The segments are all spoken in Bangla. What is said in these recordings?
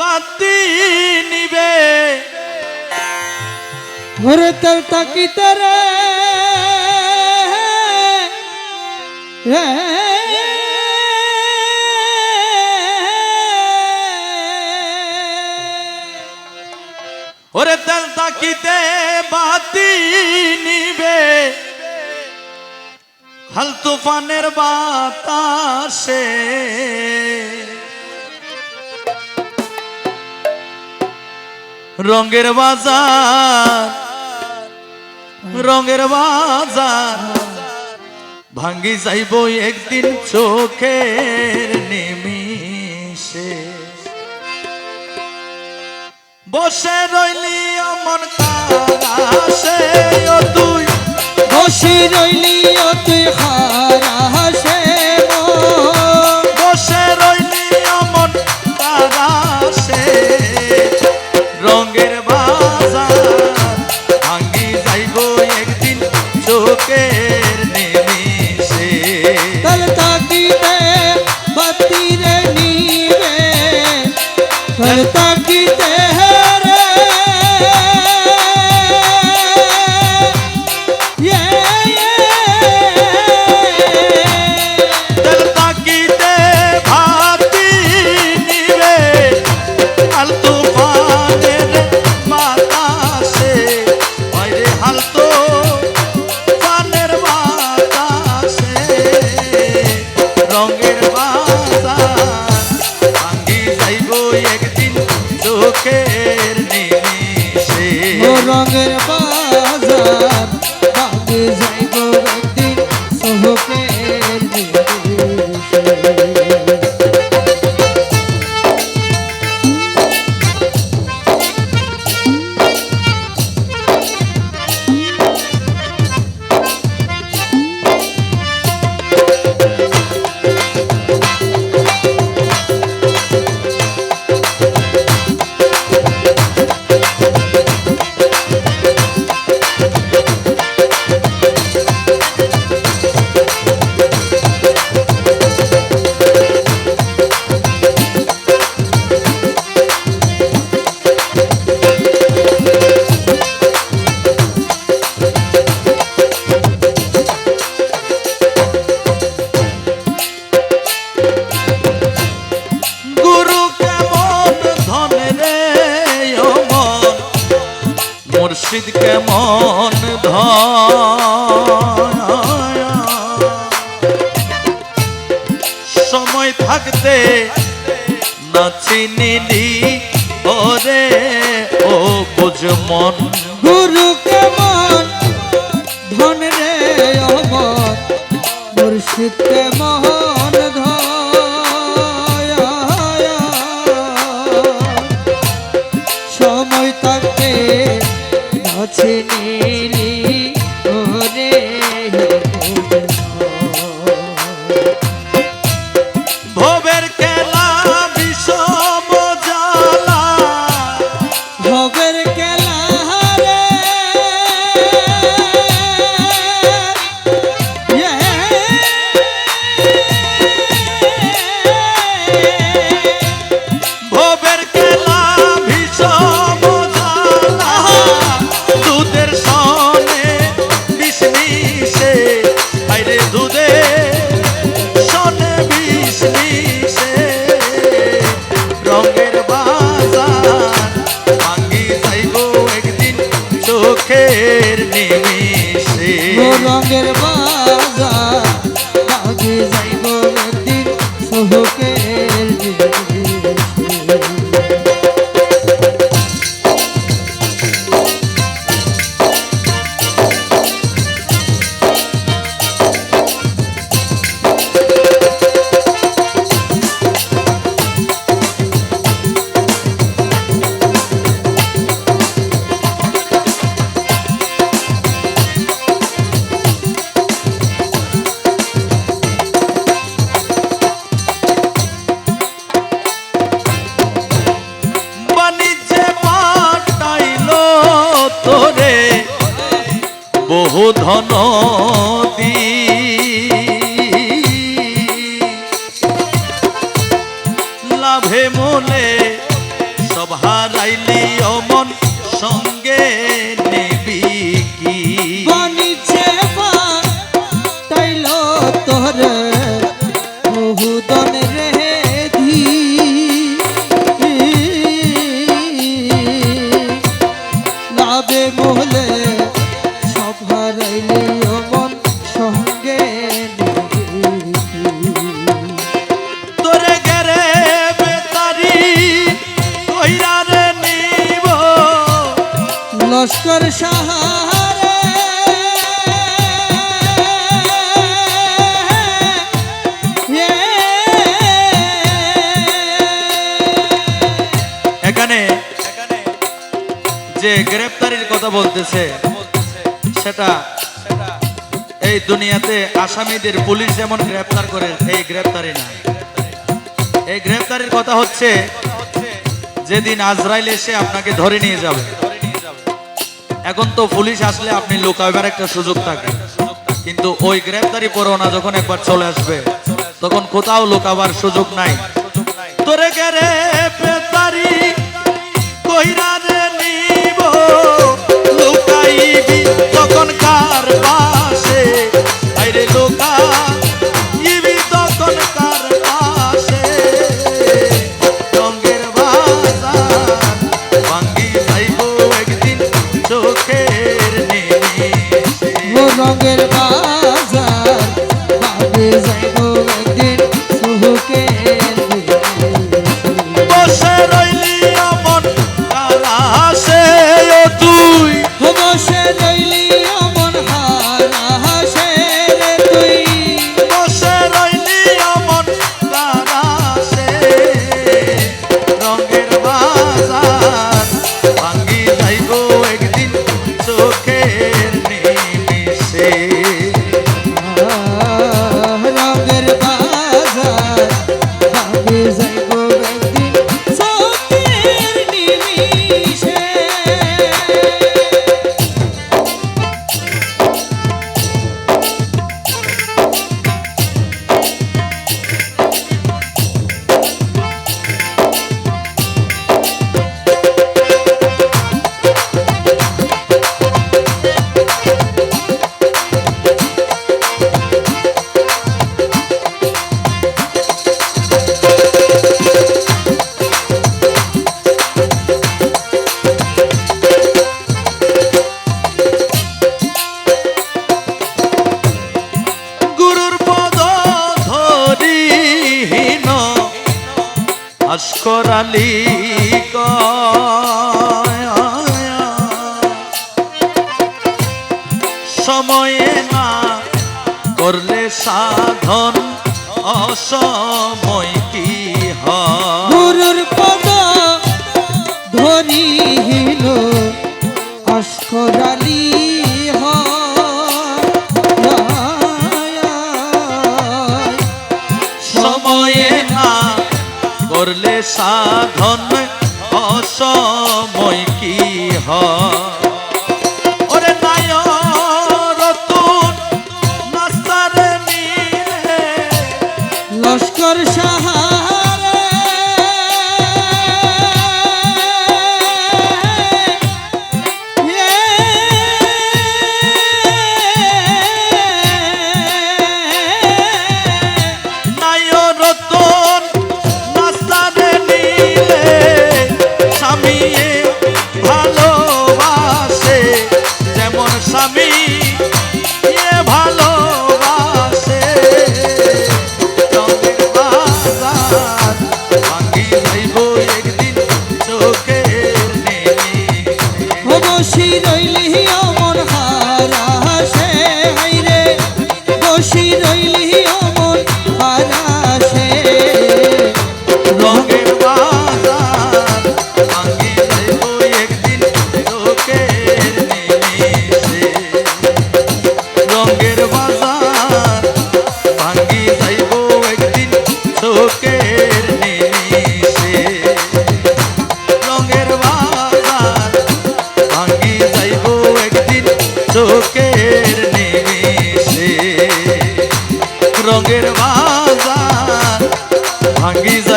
বাতি নিবে। ওরে তেল তাকিতে রে। ওরে তেল তাকিতে বাতি নিবে। হাল তুফানের বাতাসে। রঙের বাজার রঙের বাজার। ভাঙ্গি যাইব একদিন চোখের নিমিষে। বসে রইলি অমন কারাসে ও তুই। বসে রইলি ও তুই হারাসে। তেল তাকিতে যাইব একদিন ধন সময় থাকতে না চিনিলি ওরে ও বুঝ মন। গুরু কেমন? ধন রে অমর। মুর্শিদ ধন লাভে মনে হারাইলি অমন সঙ্গে। লস্কর সাহারে। এখানে যে গ্রেপ্তারির কথা বলতেছে, সেটা এই দুনিয়াতে আসামিদের পুলিশ যেমন গ্রেপ্তার করে, এই গ্রেপ্তারি না। এই গ্রেপ্তারির কথা হচ্ছে, যেদিন আজরাইল এসে আপনাকে ধরে নিয়ে যাবে। এখন তো পুলিশ আসলে আপনি লুকাবার একটা সুযোগ থাকে। কিন্তু ওই গ্রেফতারি পরোয়ানা যখন একবার চলে আসবে, তখন কোথাও লুকাবার সুযোগ নাই। তোরে গেরে কইরা আস্কর আলী সময়ে না করলে সাধন অসময় কি গুরুর পদ ধরিল অস্করালি করলে সাধন অসময় কি হয়?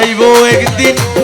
যাইব একদিন।